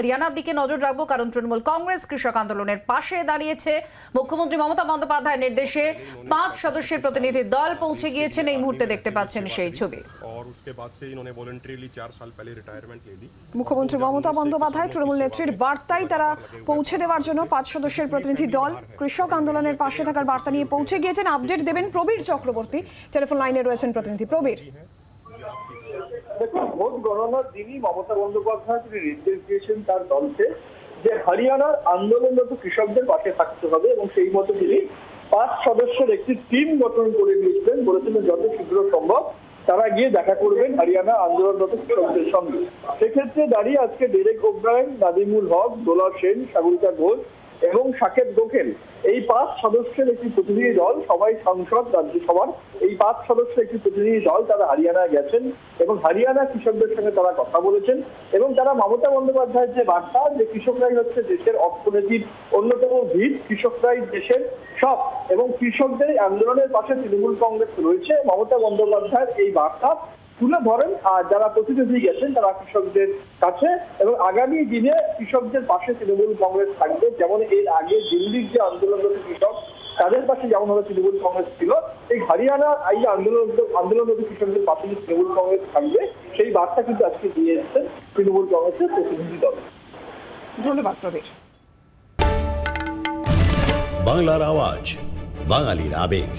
হরিয়ানার দিকে নজর রাখব কারণ তৃণমূল কংগ্রেস কৃষক আন্দোলনের পাশে দাঁড়িয়েছে। মুখ্যমন্ত্রী মমতা বন্দ্যোপাধ্যায়ের নির্দেশে পাঁচ সদস্যের প্রতিনিধি দল পৌঁছে গিয়েছেন এই মুহূর্তে দেখতে পাচ্ছেন সেই ছবি। মুখ্যমন্ত্রী মমতা বন্দ্যোপাধ্যায় তৃণমূল নেত্রীর বার্তায় তারা পৌঁছে দেওয়ার জন্য পাঁচ সদস্যের প্রতিনিধি দল কৃষক আন্দোলনের পাশে থাকার বার্তা নিয়ে পৌঁছে গিয়েছেন। আপডেট দেবেন প্রবীর চক্রবর্তী। টেলিফোন লাইনে রয়েছেন প্রতিনিধি প্রবীর। দেখুন, ভোট গণনার দিনই মমতা বন্দ্যোপাধ্যায় তিনি নির্দেশ দিয়েছেন তার দলকে যে হরিয়ানার আন্দোলনরত কৃষকদের পাশে থাকতে হবে এবং সেই মতো তিনি পাঁচ সদস্যের একটি টিম গঠন করে দিয়েছিলেন বলেছিলেন যত শীঘ্র সম্ভব তারা গিয়ে দেখা করবেন হরিয়ানা আন্দোলনরত কৃষকদের সঙ্গে। সেক্ষেত্রে দাঁড়িয়ে আজকে ডেরেক ওব্রায়ন নাদিমুল হক, দোলা সেন, সাগরিকা ঘোষ এবং সাকেত গোখেল। এই পাঁচ সদস্যের একটি প্রতিনিধি দল, সবাই সাংসদ, রাজ্যসভার। এই পাঁচ সদস্যের একটি প্রতিনিধি দল তারা হরিয়ানায় গেছেন এবং হরিয়ানা কৃষকদের সঙ্গে তারা কথা বলেছেন এবং তারা মমতা বন্দ্যোপাধ্যায়ের যে বার্তা, যে কৃষকরাই হচ্ছে দেশের অর্থনীতির অন্যতম ভিত, কৃষকরাই দেশের সব এবং কৃষকদের আন্দোলনের পাশে তৃণমূল কংগ্রেস রয়েছে। মমতা বন্দ্যোপাধ্যায়ের এই বার্তা তুলে ধরেন আর যারা প্রতিনিধি গেছেন তারা কৃষকদের কাছে এবং আগামী দিনে কৃষকদের পাশে তৃণমূল কংগ্রেস থাকবে। যেমন এর আগে দিল্লির যে আন্দোলনরত কৃষক তাদের পাশে যেমন ভাবে তৃণমূল কংগ্রেস ছিল এই হরিয়ানা এই আন্দোলন আন্দোলনরত কৃষকদের পাশে যে তৃণমূল কংগ্রেস থাকবে সেই বার্তা কিন্তু আজকে দিয়ে এসেছেন তৃণমূল কংগ্রেসের প্রতিনিধি দল। ধন্যবাদ প্রবীর। বাংলার আওয়াজ বাঙালির আবেগ।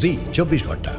জি চব্বিশ ঘণ্টা।